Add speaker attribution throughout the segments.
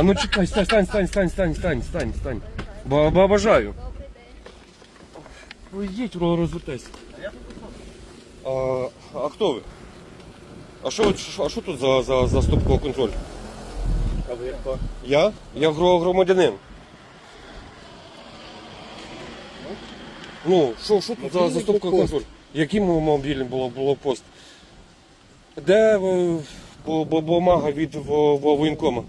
Speaker 1: А ну чекай, стань, стань, стань, стань, стань, стань, стань, стань. Бо, бо бажаю. Ви їдь, ро- розвертайся. А, а хто ви? А що, а що тут за, за, за стопковий контроль?
Speaker 2: А ви хто?
Speaker 1: Я? Я гро- громадянин. Ну, що, що тут за, за стопковий контроль? Який мо- мобільний було, було пост? Де е, бу- бу- бумага від во- во- воєнкома?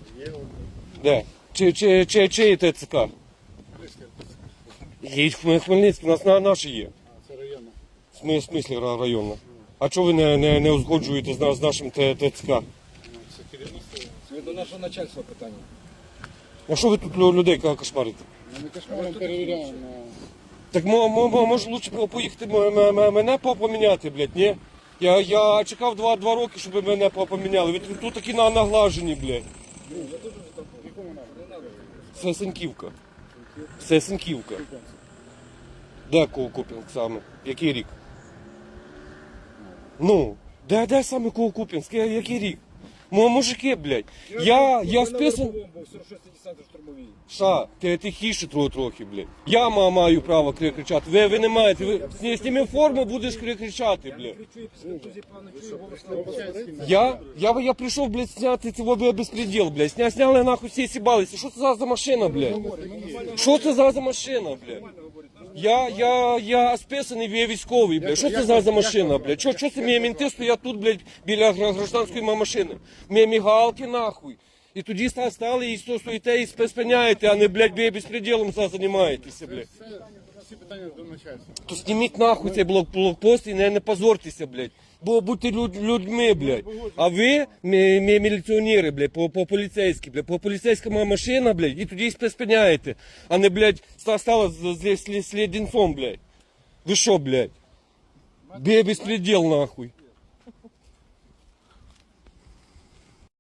Speaker 1: Де? Чи, чи, чи, чи ТЦК? Є в Хмель- Хмельницький, у нас на, наші є.
Speaker 2: Це районна.
Speaker 1: В смі- смислі ра- районна. А чого ви не, не, не узгоджуєте з, на- з нашим Т- ТЦК?
Speaker 2: Це керівництво.
Speaker 3: Це до нашого начальства питання.
Speaker 1: А що ви тут лю- людей ка- кошмарите?
Speaker 2: Ми кошмаром перевіряємо.
Speaker 1: Так мо, мо, мо- може лучше по- поїхати м- м- м- мене по- поміняти, блядь, ні? Я, я чекав два, два роки, щоб мене по- поміняли. Ви тут- тут такі на, наглажені, блядь. Це Сеньківка. Сосенківка. Сосенківка. Де кого Коукупінг саме? Який рік? Ну, де де саме кого Коукупінг? Який рік? Мо, мужики, блядь. Я, я списан...
Speaker 3: був 46 десанту штурмовій.
Speaker 1: Ша, ти тихіше трохи, трохи, блядь. Я ма- маю право кри- кричати. Ви, ви не маєте. Ви зні- зніми форму, будеш кри- кричати, блядь. Я, я, я прийшов, блядь, зняти цього б- безпреділ, блядь. Сня, сняли нахуй всі сібалися. Що це за, за машина, блядь? Що це за, за машина, блядь? Я, я, я списаний, я військовий, блядь. Що це за, за машина, блядь? Що, що це мені мінти стоять тут, блядь, біля гра- гражданської ма- машини? Мені мігалки, нахуй. І тоді ста- стали і сто- стоїте і спи- спиняєте, а не, блядь, ви безпреділом за- займаєтеся, блядь.
Speaker 2: Всі питання до начальства.
Speaker 1: То зніміть нахуй цей блок, блокпост і не, не позортеся, блядь. Бо будьте люд, людьми, блядь. А ви мі, мі, міліціонери, блядь, по, по поліцейськи, блядь, по поліцейська ма- машина, блядь, і тоді спи- спиняєте, а не, блядь, ста- стала з, з, з, з блядь. Ви що, блядь? Бе безпреділ, нахуй.